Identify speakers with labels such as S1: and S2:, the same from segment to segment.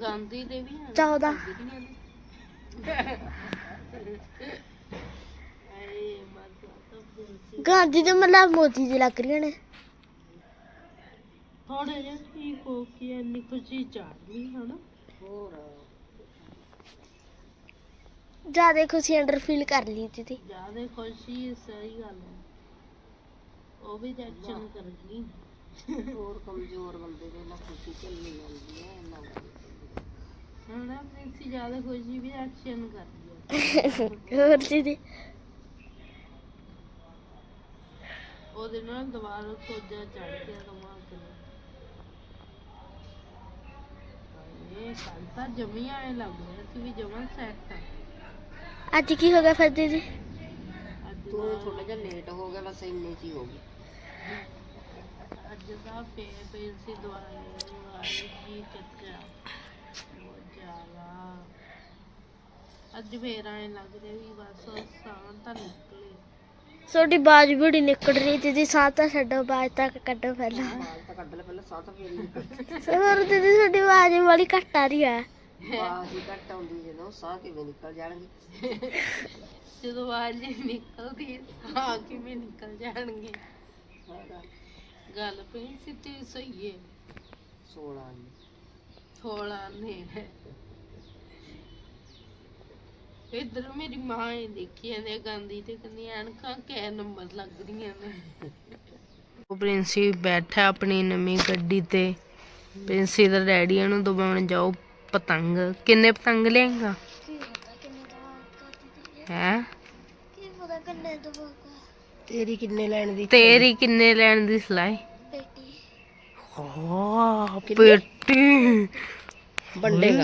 S1: ਗਾਂਧੀ ਦੇ ਵੀ ਹਨ।
S2: 14
S1: ਗਾਂਧੀਆਂ ਦੇ ਆਏ ਮਾਤਾ ਤਾਂ ਬੁਲਸੀ
S2: ਗਾਂਧੀ ਦੇ ਮਤਲਬ ਮੋਦੀ ਦੀ ਲੱਗ ਰਹੀਆਂ ਨੇ।
S1: ਥੋੜੇ ਜਿਹਾ ਠੀਕ ਹੋ ਕੇ ਇੰਨੀ ਖੁਸ਼ੀ ਚਾੜਨੀ ਹਨਾ?
S3: ਹੋਰ।
S2: ਜ਼ਿਆਦਾ ਖੁਸ਼ੀ ਅੰਡਰ ਫੀਲ ਕਰ ਲਈ ਦੀਦੀ
S1: ਜ਼ਿਆਦਾ ਖੁਸ਼ੀ ਸਹੀ ਗੱਲ ਹੈ। ਉਹ ਵੀ ਐਕਸ਼ਨ ਕਰ ਗਈ
S3: ਹੋਰ ਕਮਜ਼ੋਰ ਬੰਦੇ ਦੇ ਨਾਲ ਖੁਸ਼ੀ ਝੱਲਣੀ ਜਾਂਦੀ ਹੈ ਇੰਨਾ
S1: ਹਣਾ ਪ੍ਰਿੰਸੀ ਜ਼ਿਆਦਾ ਖੁਸ਼ੀ ਵੀ ਐਕਸ਼ਨ ਕਰਦੀ ਹੈ
S2: ਹੋਰ ਦੀਦੀ?
S1: ਉਹਦੇ ਨਾਲ ਦੁਬਾਰਾ ਸੋਜਾ ਚੜ ਗਿਆ ਦਿਮਾਗ ਤੇ। ਇਹ ਕੱਲ ਤਾਂ ਜਮੀ ਆਏ ਲੱਗ ਰਿਹਾ ਸੀ ਵੀ ਜਮਾ ਸੈੱਟ ਆ।
S2: ਅੱਜ ਕੀ ਹੋ ਗਿਆ ਫਿਰ ਦੀਦੀ?
S3: ਤੂੰ ਥੋੜਾ ਜਿਹਾ ਲੇਟ ਹੋ ਗਿਆ ਬਸ ਇੰਨੇ ਚ ਹੀ ਹੋ ਗਈ।
S1: ਅੱਜ ਦਾ ਪੇ ਪੈਸੇ ਦਵਾਈ ਆਈ ਜੀ ਚੱਚਾ ਬਹੁਤ ਜ਼ਿਆਦਾ ਅੱਜ ਫੇਰ ਆਏ ਲੱਗ ਰਿਹਾ ਵੀ ਬਸ ਸਾਂ ਤਾਂ ਨਿਕਲੇ
S2: ਤੁਹਾਡੀ ਬਾਜ ਬੜੀ ਨਿਕਲ ਰਹੀ ਦੀਦੀ ਸਾਹ ਤਾਂ ਛੱਡੋ ਬਾਜ ਤੱਕ ਕੱਢੋ ਪਹਿਲਾਂ।
S3: ਬਾਲ ਤਾਂ ਕੱਢ ਲੈ ਪਹਿਲਾਂ ਸਾਹ ਤਾਂ ਫੇਰ ਹੀ
S2: ਹੋਰ ਦੀਦੀ ਤੁਹਾਡੀ ਆਵਾਜ਼ ਵਾਲੀ ਘੱਟ ਆ ਰਹੀ ਹੈ।
S3: ਆਵਾਜ਼ ਹੀ ਘੱਟ ਆਉਂਦੀ ਜਦੋਂ ਸਾਹ ਕਿਵੇਂ ਨਿਕਲ ਜਾਣਗੇ।
S1: ਜਦੋਂ ਨਹੀਂ ਨਿਕਲਦੀ ਸਾਹ ਕਿਵੇਂ ਨਿਕਲ ਜਾਣਗੇ। ਗੱਲ ਪਈ ਸਿੱਧੀ ਸਹੀ ਹੈ
S3: 16 ਨੇ
S1: ਥੋੜਾ ਨੇ। ਇਧਰ ਮੇਰੀ ਮਾਂ ਹੀ ਦੇਖੀ ਜਾਂਦੇ ਗਾਂਧੀ ਤੇ ਕਹਿੰਦੀ ਐਨਕਾਂ ਕੈ ਨੰਬਰ ਲੱਗ ਰਹੀਆਂ ਨੇ। ਉਹ ਪ੍ਰਿੰਸੀ ਬੈਠਾ ਆਪਣੀ ਨਵੀਂ ਗੱਡੀ ਤੇ। ਪ੍ਰਿੰਸੀ ਦਾ ਡੈਡੀ ਨੂੰ ਦਬਾਉਣ ਜਾਓ ਪਤੰਗ। ਕਿੰਨੇ ਪਤੰਗ ਲਿਆਂਗਾ ਹੈ?
S2: ਕੀ ਪਤਾ ਕਿੰਨੇ ਦਵਾਗਾ
S3: ਤੇਰੀ ਕਿੰਨੇ ਲੈਣ ਦੀ
S1: ਤੇਰੀ ਕਿੰਨੇ ਲੈਣ ਦੀ ਸਲਾਹ
S2: ਬੇਟੀ
S1: ਹਾਂ ਪੇਟੀ।
S3: ਵੰਡੇਗਾ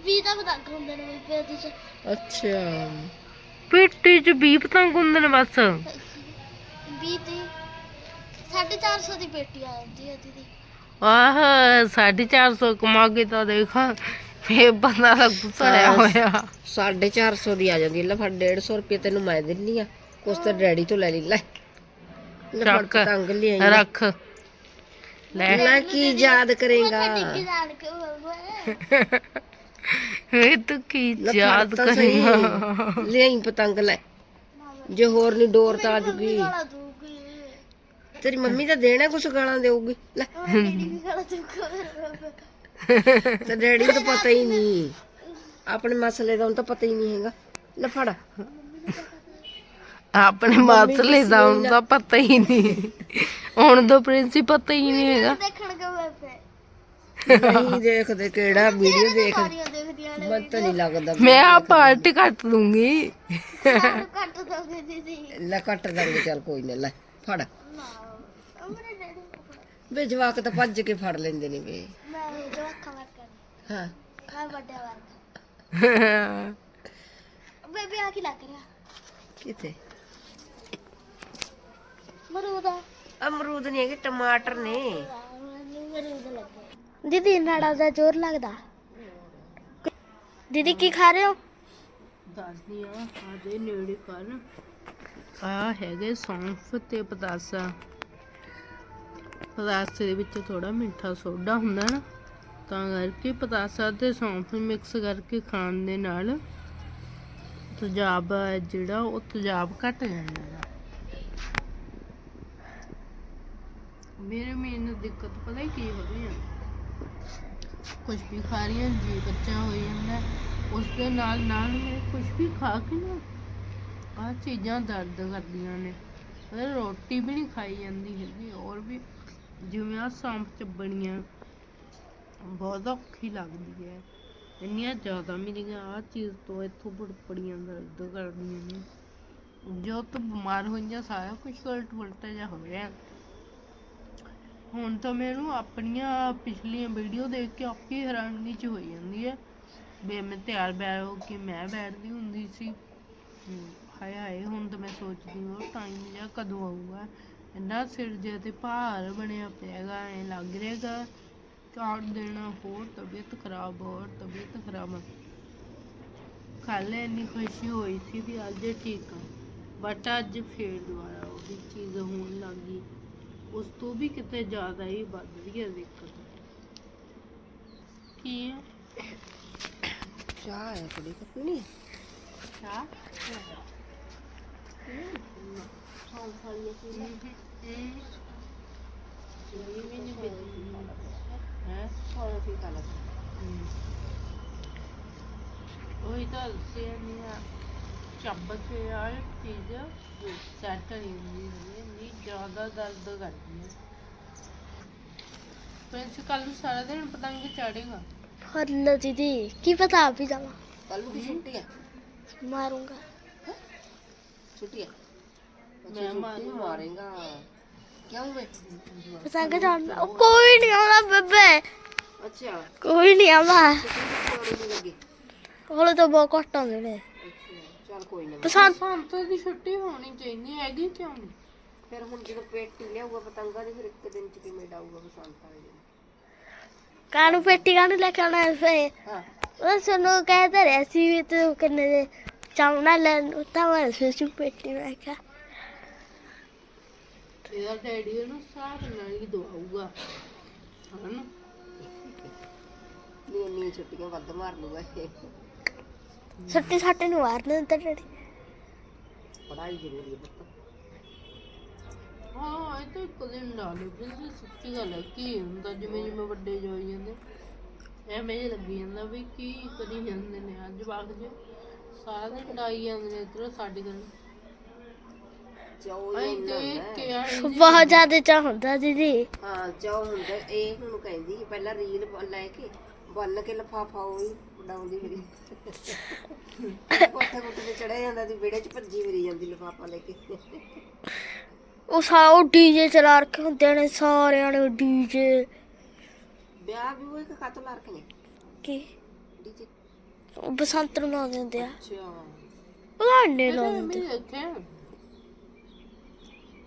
S2: ਵੀ ਤਾਂ ਹੁੰਦੇ ਨੇ ਬੇਟੀ ਚ।
S3: ਅੱਛਾ।
S1: ਪੇਟੀ ਚ 20 ਪਤੰਗ ਹੁੰਦੇ ਨੇ ਬਸ
S2: 20 ਦੀ 450 ਦੀ ਪੇਟੀ ਆ ਜਾਂਦੀ ਹੈ ਦੀਦੀ।
S1: ਆਹ 450 ਕਮਾ ਕੇ ਤਾਂ ਦੇਖ। ਫੇਰ ਬੰਦਾ ਦਾ ਗੁੱਸੜਿਆ
S3: ਹਾਂ।
S1: ਹੋਇਆ।
S3: 450 ਦੀ ਆ ਜਾਂਦੀ ਲੈ ਫੜ 150 ਰੁਪਏ ਤੈਨੂੰ ਮੈਂ ਦਿੰਨੀ ਆ। ਕੁਛ ਤਾਂ ਡੈਡੀ ਤੋਂ ਲੈ ਲਈ। ਲੈ ਫੜ
S1: ਰੱਖ। ਲੈ।
S3: ਲੈ ਕੀ ਯਾਦ ਕਰੇਗਾ?
S1: ਇਹ ਤੂੰ ਕੀ ਯਾਦ। ਕਰੇਗਾ?
S3: ਲਿਆਈ ਪਤੰਗ ਲੈ। ਜੇ ਹੋਰ ਨਹੀਂ ਡੋਰ ਤਾਂ ਆ ਜੂਗੀ। ਤੇਰੀ ਮੰਮੀ ਤਾਂ ਦੇਣਾ ਕੁਛ ਗਾਲਾਂ ਦੇਊਗੀ। ਲੈ। ਤੇ ਡੈਡੀ ਨੂੰ ਤਾਂ ਪਤਾ ਹੀ ਨਹੀਂ। ਆਪਣੇ ਮਸਲੇ ਦਾ ਉਹਨੂੰ ਤਾਂ ਪਤਾ ਹੀ ਨਹੀਂ ਹੈਗਾ। ਲੈ ਫੜ।
S1: ਆਪਣੇ ਮਸਲੇ ਦਾ ਹੁਣ ਤਾਂ ਪਤਾ ਹੀ ਨਹੀਂ। ਹੁਣ ਤਾਂ ਪ੍ਰਿੰਸੀ ਪਤਾ ਹੀ ਨਹੀਂ ਹੈਗਾ।
S2: ਦੇਖਣ ਕੇ ਮੈਂ ਫੇ
S3: ਨਹੀਂ ਦੇਖਦੇ ਕਿਹੜਾ ਵੀਡੀਓ ਦੇਖ
S2: ਸਾਰੀਆਂ ਦੇਖਦੀਆਂ ਨੇ
S3: ਮੈਨੂੰ ਤਾਂ ਨਹੀਂ ਲੱਗਦਾ
S1: ਮੈਂ ਆ ਪਾਰਟੀ ਕੱਟ ਦੂੰਗੀ।
S2: ਕੱਟ ਦੋਗੇ ਦੀਦੀ
S3: ਲੈ ਕੱਟ ਦਾਂਗੇ ਚੱਲ ਕੋਈ ਨਾ ਲੈ ਫੜ
S2: ਨਾ ਉਹ ਮੇਰੇ ਡੈਡੀ ਨੂੰ ਪਕੜੋ।
S3: ਵੇ ਜਵਾਕ ਤਾਂ ਭੱਜ ਕੇ ਫੜ ਲੈਂਦੇ ਨੇ ਵੇ।
S2: ਮੈਂ ਜੋ ਅੱਖਾਂ ਵਰ ਕਰ
S3: ਹਾਂ।
S2: ਮੈਂ ਵੱਡੇ ਵਰ ਬੇਬੀ ਆ ਕੀ ਲੱਗ ਰਿਹਾ?
S3: ਕਿਤੇ?
S2: ਮਰੂਦਾ
S3: ਅਮਰੂਦ ਨਹੀਂ ਹੈਗੇ ਟਮਾਟਰ ਨੇ।
S2: ਮਰੂਦ ਲੱਗੇ ਦੀਦੀ ਨਾੜਾ ਦਾ ਜ਼ੋਰ ਲੱਗਦਾ। ਦੀਦੀ ਕੀ ਖਾ ਰਹੇ ਹੋ?
S1: ਦੱਸਦੀ ਆ ਆਦੇ ਨੇੜੇ ਕਰ ਆ ਹੈਗੇ ਸੌਂਫ ਤੇ ਪਤਾਸਾ। ਪਤਾਸੇ ਦੇ ਵਿੱਚ ਥੋੜਾ ਮਿੱਠਾ ਸੋਡਾ ਹੁੰਦਾ ਨਾ, ਤਾਂ ਕਰਕੇ ਪਤਾਸਾ ਤੇ ਸੌਂਫ ਮਿਕਸ ਕਰਕੇ ਖਾਣ ਦੇ ਨਾਲ ਤੇਜ਼ਾਬ ਜਿਹੜਾ, ਉਹ ਤੇਜ਼ਾਬ ਘਟ ਜਾਂਦਾ ਹੈ। ਮੇਰੇ ਮੈਨੂੰ ਦਿੱਕਤ ਪਤਾ ਹੀ ਕੀ ਹੋ ਰਹੀ ਹੈ? ਕੁਝ ਵੀ ਖਾ ਰਹੀਆਂ ਜੀ ਬੱਚਾ ਹੋ ਜਾਂਦਾ, ਉਸ ਦੇ ਨਾਲ ਨਾਲ ਮੈਂ ਕੁਝ ਵੀ ਖਾ ਕੇ ਨਾ ਆ ਚੀਜ਼ਾਂ ਦਰਦ ਕਰਦੀਆਂ ਨੇ। ਰੋਟੀ ਵੀ ਨਹੀਂ ਖਾਈ ਜਾਂਦੀ ਹੈਗੀ ਔਰ ਵੀ ਜਿਵੇਂ ਆ ਸਾਂਪ ਚੱਬਣੀਆਂ, ਬਹੁਤ ਔਖੀ ਲੱਗਦੀ ਹੈ। ਇੰਨੀਆਂ ਜ਼ਿਆਦਾ ਮੇਰੀਆਂ ਆ ਚੀਜ਼ ਤੋਂ ਇੱਥੋਂ ਬੜਪੜੀਆਂ ਦਰਦ ਕਰਦੀਆਂ ਨੇ। ਜੋ ਤੋਂ ਬਿਮਾਰ ਹੋਈਆਂ, ਸਾਰਾ ਕੁਝ ਉਲਟ ਪੁਲਟਾ ਜਿਹਾ ਹੋ ਰਿਹਾ। ਹੁਣ ਤਾਂ ਮੈਨੂੰ ਆਪਣੀਆਂ ਪਿਛਲੀਆਂ ਵੀਡੀਓ ਦੇਖ ਕੇ ਆਪੀ ਹੈਰਾਨੀ ਚ ਹੋਈ ਜਾਂਦੀ ਹੈ ਵੀ ਮੈਂ ਤਿਆਰ ਬੈਰ ਹੋ ਕੇ ਮੈਂ ਬੈਠਦੀ ਹੁੰਦੀ ਸੀ। ਹਾਏ ਹਾਏ ਹੁਣ ਤਾਂ ਮੈਂ ਸੋਚਦੀ ਹਾਂ ਟਾਈਮ ਜਿਹਾ ਕਦੋਂ ਆਊਗਾ? ਇੰਨਾ ਸਿਰ ਜਿਹਾ ਤੇ ਭਾਰ ਬਣਿਆ ਪਿਆਗਾ ਐ ਲੱਗ ਰਿਹਾਗਾ ਚਾਰ ਦਿਨ ਹੋਰ ਤਬੀਅਤ ਖਰਾਬ ਹੋਰ ਤਬੀਅਤ ਖਰਾਬ। ਕੱਲ ਇੰਨੀ ਖੁਸ਼ੀ ਹੋਈ ਸੀ ਵੀ ਅੱਜ ਠੀਕ ਆ ਬਟ ਅੱਜ ਫੇਰ ਦੁਬਾਰਾ ਉਹੀ ਚੀਜ਼ ਹੋਣ ਲੱਗ ਗਈ। ਉਸ ਤੋਂ ਵੀ ਕਿਤੇ ਜ਼ਿਆਦਾ ਹੀ ਵੱਧ ਰਹੀ ਹੈ ਦਿੱਕਤ। ਕੀ ਹੈ
S3: ਚਾਹ ਹੈ ਕੁੜੀ ਕੱਪਣੀ?
S1: ਚਾਹ?
S2: ਹਾਂ ਖਾਲੀ ਸੀ
S1: ਇਹ ਵੀ ਨਹੀਂ ਪੀਂਦੀ ਹੈ
S3: ਥੋੜਾ ਸੀ ਕਾਲਾ
S1: ਉਹੀ ਤਾਂ ਦੱਸਿਆ ਨਹੀਂ ਆ ਚੱਬ ਕੇ ਆਏ ਚੀਜ਼ ਸੈੱਟ ਨਹੀਂ ਹੁੰਦੀ ਹੈਗੀ, ਇੰਨੀ ਜ਼ਿਆਦਾ ਦਰਦ ਕਰਦੀ ਹੈ ਪ੍ਰਿੰਸ ਕੱਲ ਨੂੰ ਸਾਰਾ ਦਿਨ ਪਤੰਗ ਚਾੜੇਗਾ
S2: ਹਰਨਾ
S1: ਮੈਂ ਮਾਰੂੰਗਾ।
S3: ਕਿਉਂ
S2: ਉਹ ਕੋਈ ਨਹੀਂ ਆਉਂਦਾ ਬੇਬੇ।
S3: ਅੱਛਾ।
S2: ਕੋਈ ਨਹੀਂ ਆਉਂਦਾ। ਹਲੇ ਤਾਂ ਬਹੁਤ ਘੱਟ ਆਉਂਦੇ ਨੇ।
S3: ਅੱਛਾ ਚੱਲ ਕੋਈ ਨਾ।
S2: ਪਸੰਦ
S1: ਸੰਤ ਦੀ ਛੁੱਟੀ ਹੋਣੀ ਚਾਹੀਦੀ ਹੈਗੀ ਕਿਉਂ ਨਹੀਂ
S3: ਫਿਰ ਹੁਣ ਜਦੋਂ ਪੇਟੀ ਲਿਆਊਗਾ ਪਤੰਗਾ ਦੀ ਫਿਰ ਇੱਕ ਦਿਨ ਚ ਕਿਵੇਂ ਡਾਊਗਾ ਬਸੰਤ ਵਾਲੇ ਦਿਨ
S2: ਕਾਨੂੰ ਪੇਟੀ ਕਾਨੂੰ ਲੈ ਕੇ ਆਉਣਾ ਫੇ
S3: ਹਾਂ।
S2: ਉਹ ਸਾਨੂੰ ਕਹਿੰਦੇ ਰਹੇ ਸੀ ਵੀ ਤੂੰ ਕਿੰਨੇ ਦੇ ਚਾਉਣਾ ਲੈਣ ਤਾਂ ਮੈਂ ਸੋਚੂ ਪੇਟੀ ਮੈਂ ਕਿਹਾ।
S1: ਇਹਦਾ ਡੈਡੀ ਇਹਨੂੰ ਸਾਹ ਨਾਲ ਹੀ ਦਵਾਊਗਾ। ਹਨ?
S3: ਨਹੀਂ ਇੰਨੀਆਂ ਛੁੱਟੀਆਂ ਵੱਧ ਮਾਰ ਲੂਗਾ ਇਹ।
S2: ਸੱਟੀ ਸਾਟੇ ਨੂੰ ਮਾਰ ਦਿੰਦਾ ਡੈਡੀ।
S3: ਪੜਾਈ ਜ਼ਰੂਰੀ ਹੈ ਪੁੱਤ?
S1: ਹਾਂ ਇਹ ਤਾਂ ਇੱਕ ਦਿਨ ਲਾ ਲਓ ਬਿਲਕੁਲ ਸੱਚੀ ਗੱਲ ਹੈ ਕੀ ਹੁੰਦਾ ਜਿਵੇਂ ਜਿਵੇਂ ਵੱਡੇ ਜੋ ਹੋਈ ਜਾਂਦੇ। ਐਵੇਂ ਜਿਹਾ ਲੱਗੀ ਜਾਂਦਾ ਵੀ ਕੀ ਕਰੀ ਜਾਂਦੇ ਨੇ ਅੱਜ ਵਗ ਜੇ। ਸਾਰਾ ਦਿਨ ਡਾਈ ਜਾਂਦੇ ਨੇ ਇੱਧਰ ਸਾਡੇ ਕੋਲ
S3: ਇੰਨਾ ਹੁੰਦਾ ਹੈ।
S2: ਬਹੁਤ ਜ਼ਿਆਦਾ ਚਾਹ ਹੁੰਦਾ ਦੀਦੀ।
S3: ਹਾਂ ਜਾਓ ਹੁੰਦਾ ਇਹ ਹੁਣ ਕਹਿੰਦੀ ਕਿ ਪਹਿਲਾਂ ਰੀਲ ਬ- ਲੈ ਕੇ ਬੰਨ ਕੇ ਲਫਾਫਾ ਉਹ ਉਡਾਉਂਦੀ ਫਿਰੀ ਕੋਠੇ ਕੋਠੇ ਤੇ ਚੜਿਆ ਜਾਂਦਾ ਸੀ ਵਿੜੇ ਚ ਭੱਜੀ ਫਿਰੀ ਜਾਂਦੀ ਲਫਾਫਾ ਲੈ ਕੇ।
S2: ਉਹ ਸਾ ਉਹ ਡੀਜੇ ਚਲਾ ਰੱਖੇ ਹੁੰਦੇ ਨੇ ਸਾਰਿਆਂ ਨੇ ਡੀਜੇ
S3: ਵਿਆਹ ਵੀ ਉਹ ਇੱਕ ਕੱਤ ਲਾ ਰੱਖੇ ਨੇ
S2: ਕੀ
S3: ਡੀਜੇ
S2: ਉਹ ਬਸੰਤ ਨੂੰ ਲਾਉਂਦੇ ਹੁੰਦੇ ਆ।
S3: ਅੱਛਾ।
S2: ਉਹ
S1: ਤਾਂ
S2: ਲਾਉਂਦੇ
S1: ਮੈਂ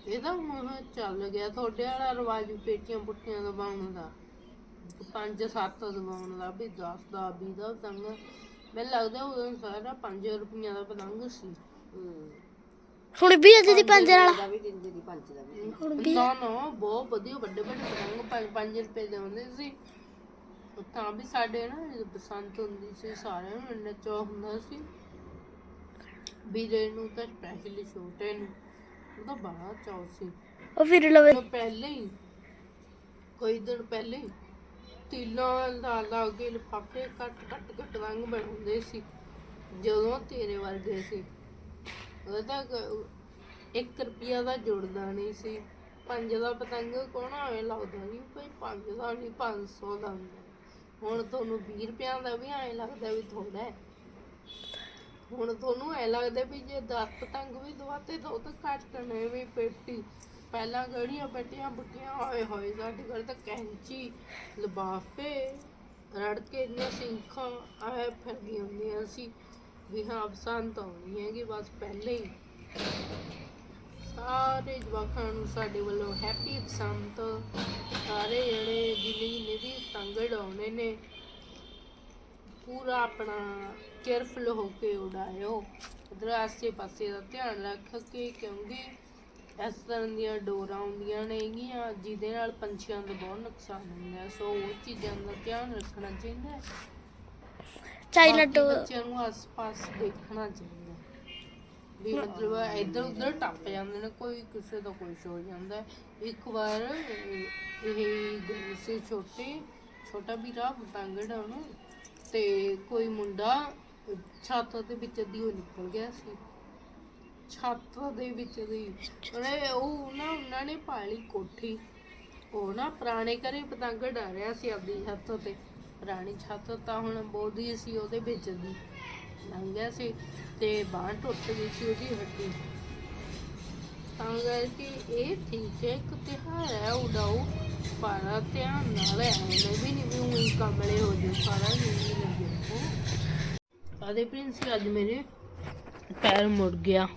S1: ਦੇਖਿਆ ਇਹਦਾ ਹੁਣ ਚੱਲ ਗਿਆ ਤੁਹਾਡੇ ਵਾਲਾ ਰਿਵਾਜ ਪੇਟੀਆਂ ਪੁੱਟੀਆਂ ਦਬਾਉਣ ਦਾ। ਪੰਜ ਸੱਤ ਦਬਾਉਣ ਦਾ ਵੀ 10 ਦਾ 20 ਦਾ ਪਤੰਗ ਮੈਨੂੰ ਲੱਗਦਾ ਉਦੋਂ ਸਾਰਾ 5 ਰੁਪਈਆਂ ਦਾ ਪਤੰਗ ਸੀ।
S2: ਹੁਣ ਵੀ ਪੰਜ ਵਾਲਾ?
S3: ਦਾ ਵੀ ਦਿੰਦੇ ਦੀ ਪੰਜ ਦਾ ਵੀ।
S2: ਹੁਣ ਵੀ?
S1: ਨਾ ਨਾ ਬਹੁਤ ਵਧੀਆ ਵੱਡੇ ਵੱਡੇ ਪਤੰਗ 5 ਰੁਪਏ ਦੇ ਹੁੰਦੇ ਸੀ। ਤਾਂ ਵੀ ਸਾਡੇ ਨਾ ਜਦੋਂ ਬਸੰਤ ਹੁੰਦੀ ਸੀ ਸਾਰਿਆਂ ਨੂੰ ਇੰਨਾ ਚਾਅ ਹੁੰਦਾ ਸੀ। ਵੀਰੇ ਨੂੰ ਤਾਂ ਸਪੈਸ਼ਲੀ ਛੋਟੇ ਨੂੰ। ਉਹਦਾ ਬੜਾ ਚਾਅ ਸੀ।
S2: ਉਹ ਫਿਰ ਲਵੇ।
S1: ਪਹਿਲੇ ਹੀ ਕੋਈ ਦਿਨ ਪਹਿਲੇ ਹੀ ਤਿਲਾਂ ਲਾ ਲਾ ਕੇ ਲਿਫਾਫੇ ਕੱਟ ਕੱਟ ਕੱਟ ਰੰਗ ਬਣਾਉਂਦੇ ਸੀ। ਜਦੋਂ ਤੇਰੇ ਵਰਗੇ ਸੀ। ਉਹਦਾ 1 ਰੁਪਿਆ ਦਾ ਜੁੜਦਾ ਨਹੀਂ ਸੀ। ਪੰਜ ਦਾ ਪਤੰਗ ਕੋਣ ਐ ਲੱਗਦਾ ਨਹੀਂ ਕੋਈ ਪੰਜ ਦਾ ਨਹੀਂ 500 ਦਾ ਹੁੰਦਾ। ਹੁਣ ਤੁਹਾਨੂੰ 20 ਰੁਪਿਆਂ ਦਾ ਵੀ ਐ ਲੱਗਦਾ ਵੀ ਥੋੜਾ ਹੈ। ਹੁਣ ਤੁਹਾਨੂੰ ਐ ਲੱਗਦਾ ਵੀ ਜੇ 10 ਪਤੰਗ ਵੀ ਦਵਾਤੇ ਤਾਂ ਉਹ ਤਾਂ ਘੱਟ ਨੇ ਵੀ ਪੇਟੀ। ਪਹਿਲਾਂ ਗੜੀਆਂ ਪੇਟੀਆਂ ਬੁੱਟੀਆਂ ਹੋਏ ਹੋਏ, ਸਾਡੇ ਘਰ ਤਾਂ ਕੈਂਚੀ, ਲਬਾਫੇ, ਰੜ ਕੇ ਇੰਨੀਆਂ ਸਿੰਖਾਂ, ਆਏ ਫਿਰਦੀਆਂ ਹੁੰਦੀਆਂ ਸੀ ਵੀ ਹਾਂ ਬਸੰਤ ਆਉਣੀ ਹੈਗੀ, ਬਸ ਪਹਿਲੇ ਹੀ। ਸਾਰੇ ਜਵਾਕਾਂ ਨੂੰ ਸਾਡੇ ਵੱਲੋਂ ਹੈਪੀ ਬਸੰਤ ਸਾਰੇ ਜਿਹੜੇ ਜਿੰਨੇ ਜਿੰਨੇ ਵੀ ਪਤੰਗ ਉਡਾਉਣੇ ਨੇ। ਪੂਰਾ ਆਪਣਾ ਕੇਅਰਫੁਲ ਹੋ ਕੇ ਉਡਾਇਓ। ਉਧਰ ਆਸੇ ਪਾਸੇ ਦਾ ਧਿਆਨ ਰੱਖ ਕੇ ਕਿਉਂਕਿ ਇਸ ਤਰ੍ਹਾਂ ਦੀਆਂ ਡੋਰਾਂ ਆਉਂਦੀਆਂ ਨੇਗੀਆਂ ਜਿਹਦੇ ਨਾਲ ਪੰਛੀਆਂ ਦਾ ਬਹੁਤ ਨੁਕਸਾਨ ਹੁੰਦਾ ਹੈ। ਸੋ ਉਹ ਚੀਜ਼ਾਂ ਦਾ ਧਿਆਨ ਰੱਖਣਾ ਚਾਹੀਦਾ ਹੈ।
S2: ਚਾਈਨਾ
S1: ਬਾਕੀ
S2: ਡੋ
S1: ਬੱਚਿਆਂ ਨੂੰ ਆਸ-ਪਾਸ ਦੇਖਣਾ ਚਾਹੀਦਾ ਵੀ ਮਤਲਬ ਇੱਧਰ ਉੱਧਰ ਟੱਪ ਜਾਂਦੇ ਨੇ ਕੋਈ ਕਿਸੇ ਦਾ ਕੁਛ ਹੋ ਜਾਂਦਾ ਹੈ। ਇੱਕ ਵਾਰ ਇਹ ਇਹ ਗਏ ਸੀ ਛੋਟੇ ਛੋਟਾ ਵੀਰਾ ਪਤੰਗ ਤੇ ਕੋਈ ਮੁੰਡਾ ਛੱਤ ਦੇ ਵਿੱਚ ਦੀ ਉਹ ਨਿਕਲ ਗਿਆ ਸੀ। ਛੱਤ ਦੇ ਵਿੱਚ ਦੀ ਉਹਨੇ ਉਹ ਨਾ ਉਹਨਾਂ ਨੇ ਪਾਲੀ ਕੋਠੀ। ਉਹ ਨਾ ਪੁਰਾਣੇ ਘਰੇ ਪਤੰਗ ਉਡਾ ਰਿਹਾ ਸੀ ਆਪਣੀ ਛੱਤ ਤੇ। ਪੁਰਾਣੀ ਛੱਤ ਤਾਂ ਹੁਣ ਬੋਦੀ ਸੀ, ਉਹਦੇ ਵਿੱਚ ਦੀ ਲੰਘ ਗਿਆ ਸੀ ਤੇ ਬਾਂਹ ਟੁੱਟ ਗਈ ਸੀ ਉਹਦੀ ਹੱਡੀ। ਤਾਂ ਕਰਕੇ ਇਹ ਠੀਕ ਹੈ, ਇੱਕ ਤਿਉਹਾਰ ਹੈ ਉਡਾਓ ਪਰ ਧਿਆਨ ਨਾਲ ਐਵੇਂ ਵੀ ਨਹੀਂ ਵੀ ਉਹੀ ਕਮਲੇ ਹੋ ਜਾਓ ਸਾਰਾ ਨਹੀਂ ਲੱਗਿਆ ਆਦੇ ਪ੍ਰਿੰਸ ਅੱਜ ਮੇਰੇ ਪੈਰ ਮੁੜ ਗਿਆ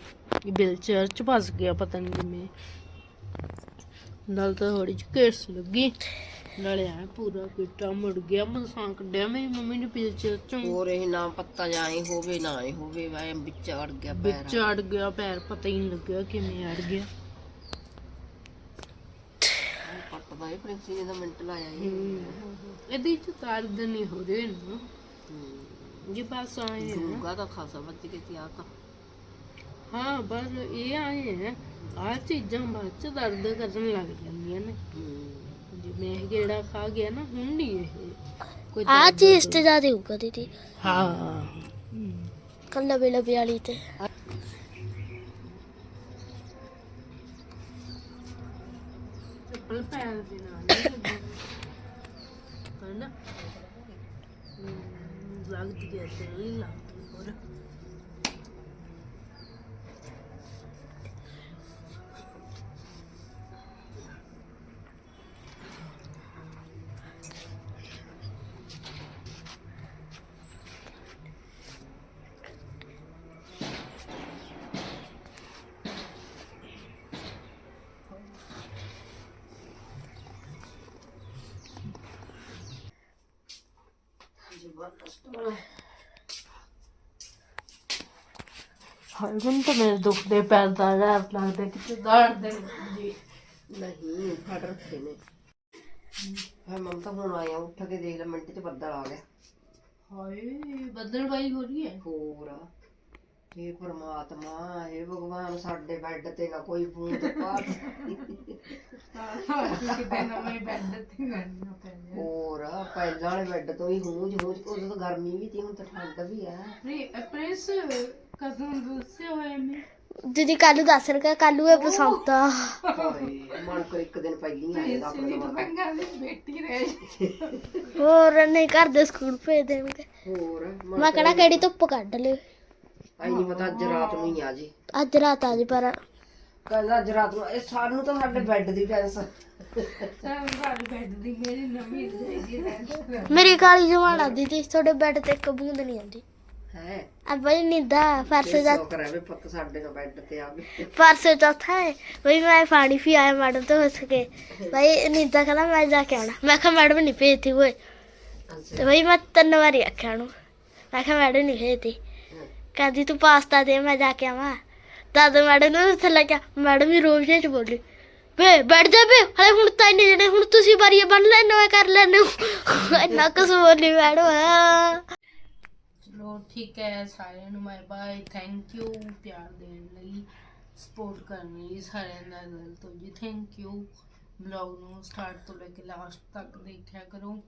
S1: ਬਿਲ ਚਰਚ ਫਸ ਗਿਆ ਪਤਾ ਨਹੀਂ ਕਿਵੇਂ। ਨਾਲ ਤਾਂ ਥੋੜੀ ਜਿਹੀ ਘੇਸ ਲੱਗੀ। ਨਾਲੇ ਆ ਪੂਰਾ ਕਿੱਟਾ ਮੁੜ ਗਿਆ ਮਸਾਂ ਕੱਢਿਆ ਮੇਰੀ ਮੰਮੀ ਨੇ ਬਿਲ ਚਰਚੋਂ
S3: ਹੋਰ ਇਹ ਨਾ ਪੱਤਾ ਜਾਏ ਹੋਵੇ ਨਾ ਹੋਵੇ ਵਾਏ ਵਿੱਚ ਅੜ ਗਿਆ ਪੈਰ।
S1: ਵਿੱਚ ਅੜ ਗਿਆ ਪੈਰ ਪਤਾ ਹੀ ਨਹੀਂ ਲੱਗਿਆ ਕਿਵੇਂ ਅੜ ਗਿਆ।
S3: ਪੱਟਦਾ ਇਹ ਪ੍ਰਿੰਸੀ ਨੇ ਤਾਂ ਮਿੰਟ ਲਾਇਆ ਇਹ
S1: ਇਹਦੇ ਚ ਦਰਦ ਨਹੀਂ ਹੋ ਰਿਹਾ ਨਾ ਜੀ ਬਸ ਆਏ ਹੈ ਨਾ
S3: ਦੂਗਾ ਤਾਂ ਖਾਸਾ ਵੱਜ ਕੇ ਸੀ ਆ ਤਾਂ।
S1: ਹਾਂ ਬਸ ਇਹ ਆਏ ਹੈ ਆ ਚੀਜ਼ਾਂ ਬਾਅਦ ਚ ਦਰਦ ਕਰਨ ਲੱਗ ਜਾਂਦੀਆਂ ਨੇ। ਜਿਵੇਂ ਇਹ ਗੇੜਾ ਖਾ ਗਿਆ ਨਾ ਹੁਣ ਨਹੀਂ ਇਹ ਕੋਈ
S2: ਆ ਚੀਜ਼ ਤੇ ਜ਼ਿਆਦਾ ਹੋਊਗਾ ਦੀਦੀ।
S1: ਹਾਂ।
S2: ਕੱਲਾ ਵੇਲੇ ਵਾਲੀ ਤੇ।
S1: ਚੱਪਲ ਪੈਰ ਦੇ ਨਾਲ ਨਹੀਂ ਲੱਗਦੀ ਹਨਾ ਹਮ, ਲੱਗਦੀ ਹੈ ਤੇ ਹੁਣ ਮੇਰੇ ਦੁਖਦੇ ਪੈਰ ਦਾ ਡਰ ਲੱਗਦਾ ਕਿ ਦਰਦ ਦੇ ਜੀ
S3: ਨਹੀਂ ਫੜ ਰੱਖੇ ਨੇ। ਹਾਂ ਮਮ ਤਾਂ ਹੁਣ ਆਇਆ ਉੱਠ ਕੇ ਦੇਖ ਲੈ ਮਿੰਟ ਚ ਬੱਦਲ ਆ ਗਿਆ।
S1: ਹਾਏ ਬੱਦਲਬਾਈ ਹੋ ਰਹੀ ਹੈ।
S3: ਹੋਰ। ਇਹ ਪਰਮਾਤਮਾ ਇਹ ਭਗਵਾਨ ਸਾਡੇ ਬੈੱਡ ਤੇ ਨਾ ਕੋਈ ਬੂੰਦ ਪਾ
S1: ਕਿਤੇ ਨਵੇਂ ਬੈੱਡ ਤੇ ਲੈਣਾ ਪੈਣਾ
S3: ਹੋਰ ਪਹਿਲਾਂ ਵਾਲੇ ਬੈੱਡ ਤੋਂ ਹੀ ਹੂਜ ਹੂਜ ਉਦੋਂ ਤਾਂ ਗਰਮੀ ਵੀ ਸੀ ਹੁਣ ਤਾਂ ਠੰਡ ਵੀ ਆ
S1: ਪ੍ਰੇ ਪ੍ਰੈਸ ਕਜ਼ਨ ਦੂਸਰੇ ਹੋਏ ਮੈਂ
S2: ਦੀਦੀ ਕੱਲ ਦੱਸ ਰਗਾ ਕੱਲ ਇਹ
S3: ਹਾਏ ਮਨ ਕੋ ਇੱਕ ਦਿਨ ਪਹਿਲੀ ਆ ਜਾਂਦਾ ਆਪਣੇ ਦਿਮਾਗ
S1: ਬੰਗਾ ਦੀ ਬੇਟੀ ਰਹਿ
S2: ਹੋਰ ਨਹੀਂ ਘਰ ਦੇ ਸਕੂਲ ਭੇਜ ਦੇਣਗੇ।
S3: ਹੋਰ
S2: ਮੈਂ ਕਿਹੜਾ ਕਿਹੜੀ ਧੁੱਪ ਕੱਢ ਲਿਓ।
S3: ਆਈ ਨਹੀਂ ਪਤਾ ਅੱਜ ਰਾਤ ਨੂੰ ਹੀ ਆ ਜੀ।
S2: ਅੱਜ ਰਾਤ ਆ ਜੀ ਪਰ
S3: ਕਹਿੰਦਾ ਅੱਜ ਰਾਤ ਨੂੰ ਇਹ ਸਾਨੂੰ ਤਾਂ ਸਾਡੇ ਬੈੱਡ ਦੀ ਟੈਨਸ਼ਨ
S1: ਸਾਡੇ ਬੈੱਡ ਦੀ ਮੇਰੀ
S2: ਕਾਲੀ ਜਮਾਣਾ ਦੀਦੀ ਤੁਹਾਡੇ ਬੈੱਡ ਤੇ ਇੱਕ ਬੂੰਦ ਨਹੀਂ ਆਉਂਦੀ
S3: ਹੈ?
S2: ਆ ਬਈ ਨਿੰਦਾ ਫਰਸ ਦਾ
S3: ਸੋ ਕਰੇ ਵੀ ਪੁੱਤ ਸਾਡੇ ਨਾਲ ਬੈੱਡ ਤੇ ਆ ਗਏ
S2: ਫਰਸ ਚੌਥਾ ਹੈ ਬਈ ਮੈਂ ਪਾਣੀ ਪੀ ਆਇਆ ਮੈਡਮ ਤੋਂ ਹੱਸ ਕੇ। ਬਈ ਨਿੰਦਾ ਕਹਿੰਦਾ ਮੈਂ ਜਾ ਕੇ ਆਉਣਾ। ਮੈਂ ਕਿਹਾ ਮੈਡਮ ਨਹੀਂ ਭੇਜਦੀ ਓਏ ਤੇ ਬਈ ਮੈਂ ਤਿੰਨ ਵਾਰੀ ਆਖਿਆ ਉਹਨੂੰ। ਮੈਂ ਕਿਹਾ ਮੈਡਮ ਨਹੀਂ ਭੇਜਦੀ ਕਹਿੰਦੀ, ਤੂੰ ਪਾਸਤਾ ਦੇ, ਮੈਂ ਜਾ ਕੇ ਆਵਾਂ। ਤਦ ਮੈਡਮ ਨੂੰ ਥੱਲੇ ਗਿਆ ਮੈਡਮ ਹੀ ਰੋਜ਼ ਵਿੱਚ ਬੋਲੀ, ਵੇ, ਬੈਠ ਜਾ ਵੇ, ਹਲੇ ਹੁਣ ਤਾਂ ਇੰਨੇ ਜਿਹੜੇ ਹੁਣ ਤੁਸੀਂ ਵਾਰੀਏ ਬਣ ਲੈਣੇ ਹੋ ਕਰ ਲੈਣੇ ਹੋ। ਇੰਨਾ ਕੁਛ ਬੋਲੀ ਮੈਡਮ
S1: ਚਲੋ, ਠੀਕ ਹੈ, ਸਾਰਿਆਂ ਨੂੰ ਬਾਏ ਬਾਏ ਥੈਂਕ ਯੂ ਪਿਆਰ ਦੇਣ ਲਈ ਸਪੋਰਟ ਕਰਨ ਲਈ ਸਾਰਿਆਂ ਦਾ ਦਿਲ ਤੋਂ ਜੀ ਥੈਂਕ ਯੂ ਬਲੌਗ ਨੂੰ ਸਟਾਰਟ ਤੋਂ ਲੈ ਕੇ ਲਾਸਟ ਤੱਕ ਦੇਖਿਆ ਕਰੋ।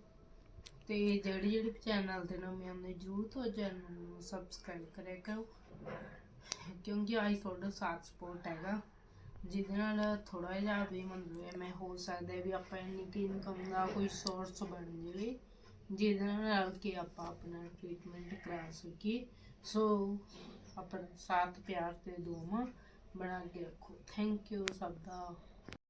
S1: ਤੇ ਜਿਹੜੀ ਜਿਹੜੀ ਚੈਨਲ ਤੇ ਨਵੇਂ ਆਉਂਦੇ, ਜਰੂਰ ਤੋਂ ਚੈਨਲ ਨੂੰ ਸਬਸਕ੍ਰਾਈਬ ਕਰਿਆ ਕਰੋ। ਕਿਉਂਕਿ ਅੱਜ ਤੁਹਾਡਾ ਸਾਥ ਸਪੋਰਟ ਹੈਗਾ। ਜਿਹਦੇ ਨਾਲ ਥੋੜਾ ਜਿਹਾ ਵੀ ਮਤਲਬ ਮੈਂ ਹੋ ਸਕਦਾ ਵੀ ਆਪਾਂ ਇੰਨੀ ਕਿ ਇਨਕਮ ਦਾ ਕੋਈ ਸੋਰਸ ਬਣ ਜਾਵੇ, ਜਿਹਦੇ ਨਾਲ ਰਲ ਕੇ ਆਪਾਂ ਆਪਣਾ ਟ੍ਰੀਟਮੈਂਟ ਕਰਾ ਸਕੀਏ। ਸੋ ਆਪਣਾ ਸਾਥ ਪਿਆਰ ਤੇ ਦੁਆਵਾਂ ਬਣਾ ਕੇ ਰੱਖੋ। ਥੈਂਕ ਯੂ ਸਭ ਦਾ।